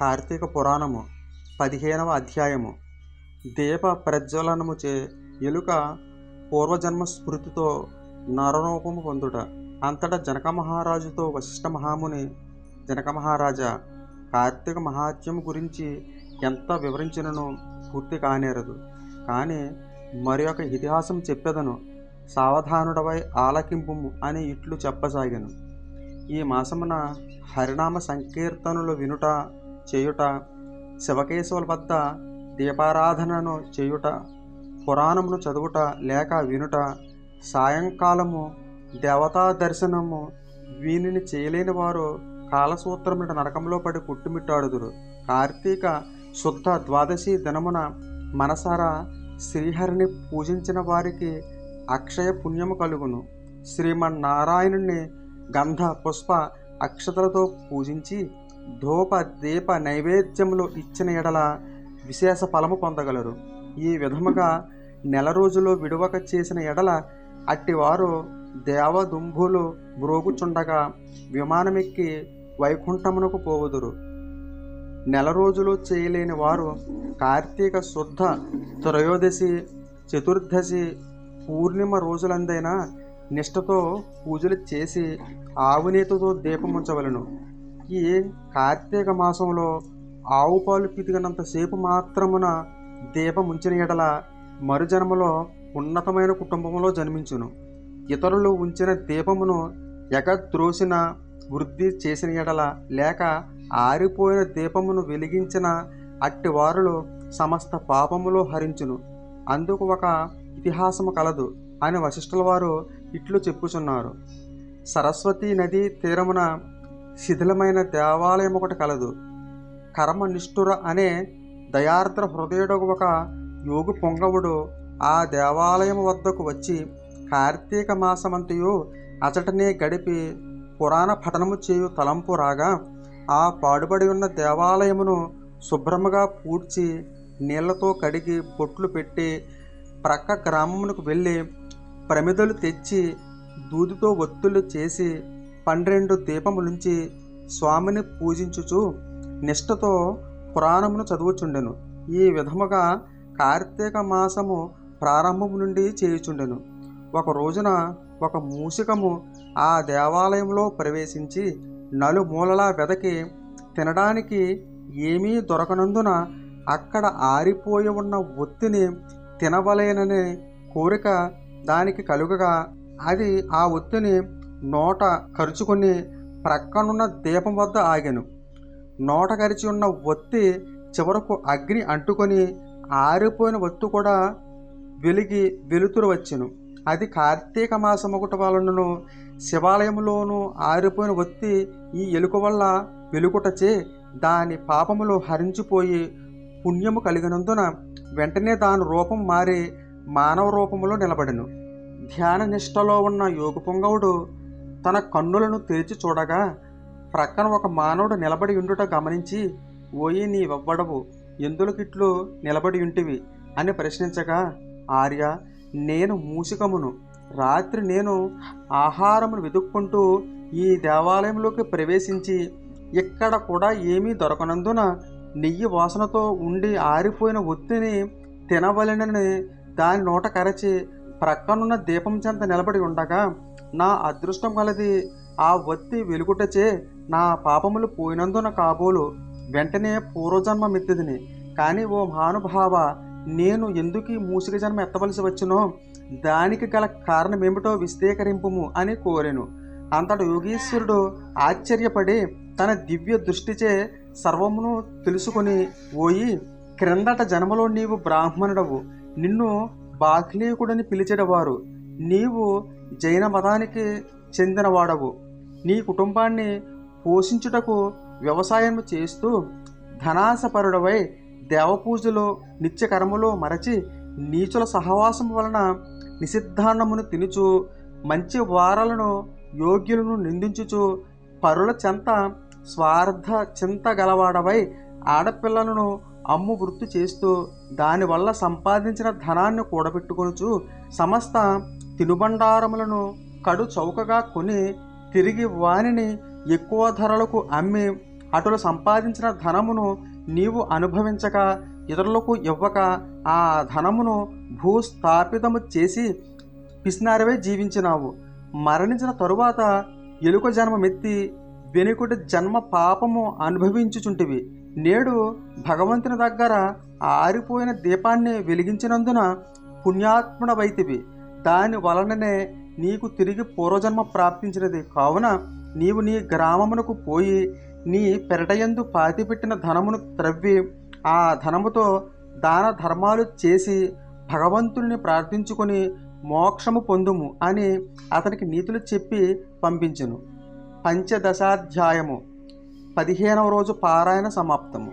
కార్తీక పురాణము పదిహేనవ అధ్యాయము. దీప ప్రజ్వలనముచే ఎలుక పూర్వజన్మ స్మృతితో నరరూపము పొందుట. అంతటా జనక మహారాజుతో వశిష్ఠ మహాముని జనక మహారాజా కార్తీక మహాత్మ్యం గురించి ఎంత వివరించినను పూర్తి కానేరదు. కానీ మరి ఒక ఇతిహాసం చెప్పెదను. సావధానుడవై ఆలకింపుము అని ఇట్లు చెప్పసాగాను. ఈ మాసమున హరినామ సంకీర్తనలు వినుట చేయుట శివకేశవుల వద్ద దీపారాధనను చేయుట పురాణమును చదువుట లేక వినుట సాయంకాలము దేవతా దర్శనము వీనిని చేయలేని వారు కాలసూత్రముల నరకంలో పడి కుట్టుమిట్టాడుదురు. కార్తీక శుద్ధ ద్వాదశి దినమున మనసారా శ్రీహరిని పూజించిన వారికి అక్షయ పుణ్యము కలుగును. శ్రీమన్నారాయణుని గంధ పుష్ప అక్షతలతో పూజించి ధూప దీప నైవేద్యములు ఇచ్చిన ఎడల విశేష ఫలము పొందగలరు. ఈ విధముగా నెల రోజులు విడువక చేసిన ఎడల అట్టివారు దేవదుంభులు మ్రోగుచుండగా విమానమెక్కి వైకుంఠమునకు పోవుదురు. నెల రోజులు చేయలేని వారు కార్తీక శుద్ధ త్రయోదశి చతుర్దశి పూర్ణిమ రోజులందైనా నిష్ఠతో పూజలు చేసి ఆవునేతితో దీపముంచవలను. ఈ కార్తీక మాసంలో ఆవు పాలు పితికినంతసేపు మాత్రమున దీపం ఉంచిన ఎడల మరుజన్మలో ఉన్నతమైన కుటుంబంలో జన్మించును. ఇతరులు ఉంచిన దీపమును ఎగద్రోసిన వృద్ధి చేసిన ఎడల లేక ఆరిపోయిన దీపమును వెలిగించిన అట్టి వారులు సమస్త పాపములో హరించును. అందుకు ఒక ఇతిహాసము కలదు అని వశిష్ఠుల వారు ఇట్లు చెప్పుచున్నారు. సరస్వతీ నదీ తీరమున శిథిలమైన దేవాలయం ఒకటి కలదు. కర్మ నిష్ఠుర అనే దయార్ద్ర హృదయుడు ఒక యోగి పొంగవుడు ఆ దేవాలయం వద్దకు వచ్చి కార్తీక మాసమంతయు అచటనే గడిపి పురాణ పఠనము చేయు తలంపు రాగా ఆ పాడుబడి ఉన్న దేవాలయమును శుభ్రముగా పూడ్చి నీళ్ళతో కడిగి బొట్లు పెట్టి ప్రక్క గ్రామమునకు వెళ్ళి ప్రమిదలు తెచ్చి దూదితో ఒత్తులు చేసి పన్నెండు దీపములుంచి స్వామిని పూజించుచు నిష్ఠతో పురాణమును చదువుచుండెను. ఈ విధముగా కార్తీక మాసము ప్రారంభము నుండి చేయుచుండెను. ఒక రోజున ఒక మూషికము ఆ దేవాలయంలో ప్రవేశించి నలుమూలలా వెదకి తినడానికి ఏమీ దొరకనందున అక్కడ ఆరిపోయి ఉన్న ఒత్తిని తినవలేననే కోరిక దానికి కలుగగా అది ఆ ఒత్తిని నోట కరుచుకొని ప్రక్కనున్న దీపం వద్ద ఆగాను. నోట కరిచి ఉన్న ఒత్తి చివరకు అగ్ని అంటుకొని ఆరిపోయిన ఒత్తు కూడా వెలిగి వెలుతురు వచ్చెను అది కార్తీక మాసం ఒకటి వలనను శివాలయంలోనూ ఆరిపోయిన ఒత్తి ఈ ఎలుక వల్ల వెలుగుటచే దాని పాపములు హరించిపోయి పుణ్యము కలిగినందున వెంటనే దాని రూపం మారి మానవ రూపంలో నిలబడెను. ధ్యాన నిష్టలో ఉన్న యోగ పొంగవుడు తన కన్నులను తెరిచి చూడగా ప్రక్కన ఒక మానవుడు నిలబడి ఉండుట గమనించి ఓయి నీవెవ్వడవు. ఎందులకిట్లు నిలబడి ఉంటివి? అని ప్రశ్నించగా ఆర్య నేను మూసికమును రాత్రి నేను ఆహారమును వెతుక్కుంటూ ఈ దేవాలయంలోకి ప్రవేశించి ఇక్కడ కూడా ఏమీ దొరకనందున నెయ్యి వాసనతో ఉండి ఆరిపోయిన ఒత్తిని తినవలెనని దాని నోట కరచి ప్రక్కనున్న దీపం చెంత నిలబడి ఉండగా నా అదృష్టం కలది ఆ వత్తి వెలుగుటచే నా పాపములు పోయినందున కాబోలు వెంటనే పూర్వజన్మ మెత్తదిని కానీ ఓ మహానుభావ నేను ఎందుకు మూసిక జన్మ ఎత్తవలసి వచ్చినో? దానికి గల కారణమేమిటో విశదీకరింపుము అని కోరెను. అంతటి యోగీశ్వరుడు ఆశ్చర్యపడి తన దివ్య దృష్టిచే సర్వమును తెలుసుకొని ఓయి క్రిందట జన్మలో నీవు బ్రాహ్మణుడవు. నిన్ను బాహ్లీకుడని పిలిచేటవారు నీవు జైన మతానికి చెందినవాడవు. నీ కుటుంబాన్ని పోషించుటకు వ్యవసాయం చేస్తూ ధనాసపరుడవై దేవపూజలు నిత్యకర్మలు మరచి నీచుల సహవాసం వలన నిషిద్ధాన్నమును తినుచు మంచి వారలను యోగ్యులను నిందించుచు పరుల చెంత స్వార్థ చింత గలవాడవై ఆడపిల్లలను అమ్ము వృత్తి చేస్తూ దానివల్ల సంపాదించిన ధనాన్ని కూడబెట్టుకొనుచు సమస్త తినుబండారములను కడు చౌకగా కొని తిరిగి వానిని ఎక్కువ ధరలకు అమ్మి అటులు సంపాదించిన ధనమును నీవు అనుభవించక ఇతరులకు ఇవ్వక ఆ ధనమును భూస్థాపితము చేసి పిసినారివై జీవించినావు. మరణించిన తరువాత ఎలుక జన్మమెత్తి వెనుకటి జన్మ పాపము అనుభవించుచుంటివి. నేడు భగవంతుని దగ్గర ఆరిపోయిన దీపాన్ని వెలిగించినందున పుణ్యాత్ముడవైతివి. దాని వలననే నీకు తిరిగి పూర్వజన్మ ప్రాప్తించినది. కావున నీవు నీ గ్రామమునకు పోయి నీ పెరటయందు పాతిపెట్టిన ధనమును త్రవ్వి ఆ ధనముతో దాన ధర్మాలు చేసి భగవంతుని ప్రార్థించుకొని మోక్షము పొందుము అని అతనికి నీతులు చెప్పి పంపించెను. పంచదశాధ్యాయము. పదిహేనవ రోజు పారాయణ సమాప్తము.